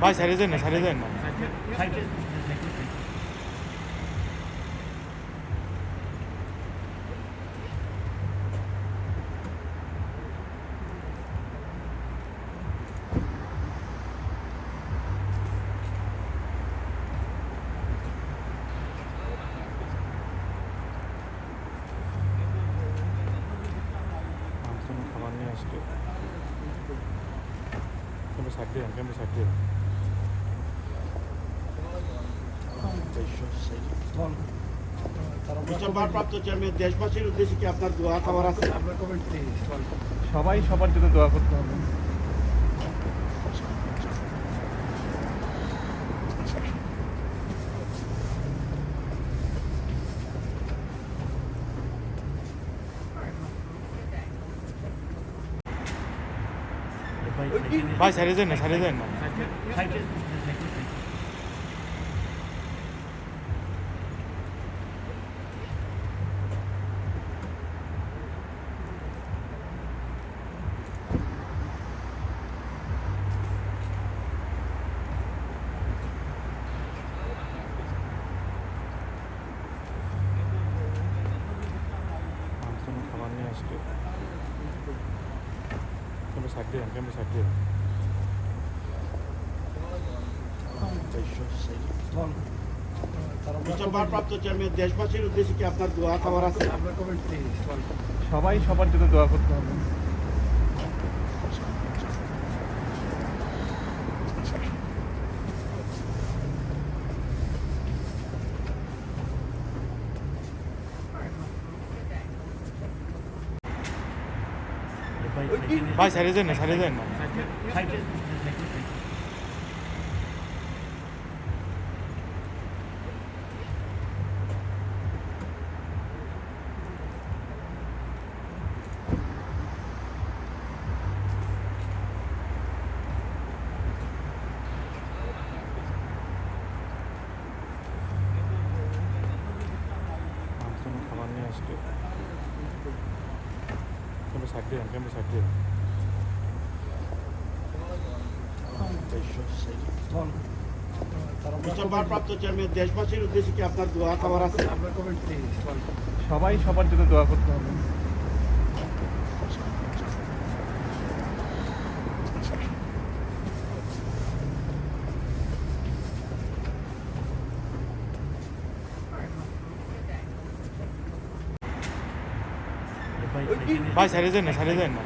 ভাই সাইডে দেন না সাইডে দেন না মাংস খাবার নিয়ে আসবে ক্যামেরা সাইড দিয়ে বিচার ভারপ্রাপ্ত চেয়ারম্যান দেশবাসীর উদ্দেশ্যে কি আপনার দোয়া খাবার আছে? সবাই সবার জন্য দোয়া করতে হবে। ভাই সাইডে যান না সাইডে যান না। সাইড দিয়ে ক্যামেরা সাইড দিয়ে ভারপ্রাপ্ত দেশবাসীর উদ্দেশ্যে কি আপনার দোয়া খাবার আছে? সবাই সবার জন্য দোয়া করতে হবে। ভাই সাইডে যান না সাইডে যান না মাংস খাবার নিয়ে আসবে ক্যামেরা সাইড দিয়ে ক্যামেরা সাইড দিয়ে বিচার ভারপ্রাপ্ত চেয়ারম্যান দেশবাসীর উদ্দেশ্যে কি আপনার দোয়া খাবার আছে? সবাই সবার জন্য দোয়া করতে হবে। ভাই সাইডে দেন না সাইডে দেন না।